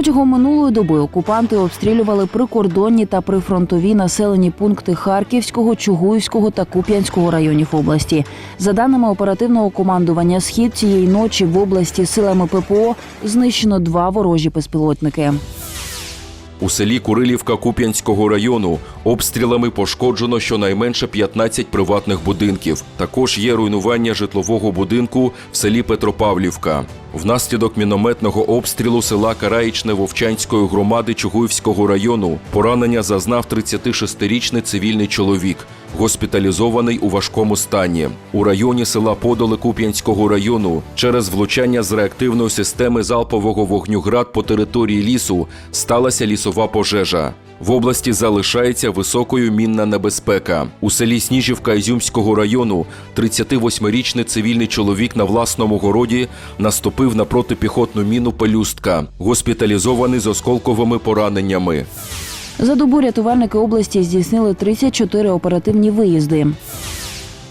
Протягом минулої доби окупанти обстрілювали прикордонні та прифронтові населені пункти Харківського, Чугуївського та Куп'янського районів області. За даними оперативного командування Схід цієї ночі в області силами ППО знищено два ворожі безпілотники. У селі Курилівка Куп'янського району обстрілами пошкоджено щонайменше 15 приватних будинків. Також є руйнування житлового будинку в селі Петропавлівка. Внаслідок мінометного обстрілу села Караїчне Вовчанської громади Чугуївського району поранення зазнав 36-річний цивільний чоловік, госпіталізований у важкому стані. У районі села Подоли Куп'янського району через влучання з реактивної системи залпового вогню град по території лісу сталася лісова пожежа. В області залишається високою мінна небезпека. У селі Сніжівка Ізюмського району 38-річний цивільний чоловік на власному городі наступив на протипіхотну міну пелюстка, госпіталізований з осколковими пораненнями. За добу рятувальники області здійснили 34 оперативні виїзди.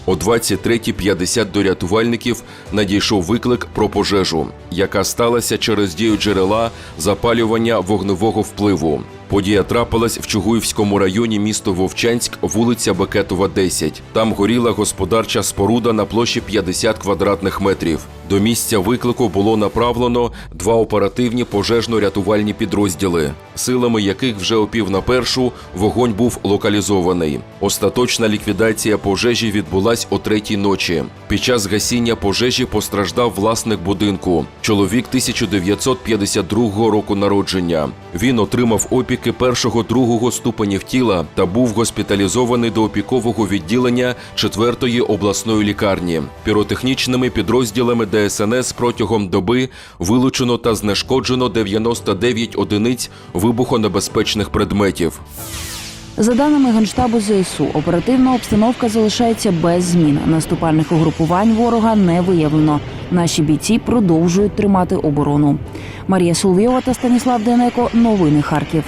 О 23.50 до рятувальників надійшов виклик про пожежу, яка сталася через дію джерела запалювання вогневого впливу. Подія трапилась в Чугуївському районі місто Вовчанськ, вулиця Бекетова, 10. Там горіла господарча споруда на площі 50 квадратних метрів. До місця виклику було направлено два оперативні пожежно-рятувальні підрозділи, силами яких вже о пів на першу вогонь був локалізований. Остаточна ліквідація пожежі відбулась о третій ночі. Під час гасіння пожежі постраждав власник будинку, чоловік 1952 року народження. Він отримав опіки першого-другого ступенів тіла та був госпіталізований до опікового відділення 4-ї обласної лікарні. Піротехнічними підрозділами ДСНС протягом доби вилучено та знешкоджено 99 одиниць вибухонебезпечних предметів. За даними Генштабу ЗСУ, оперативна обстановка залишається без змін. Наступальних угрупувань ворога не виявлено. Наші бійці продовжують тримати оборону. Марія Соловйова та Станіслав Денеко. Новини Харків.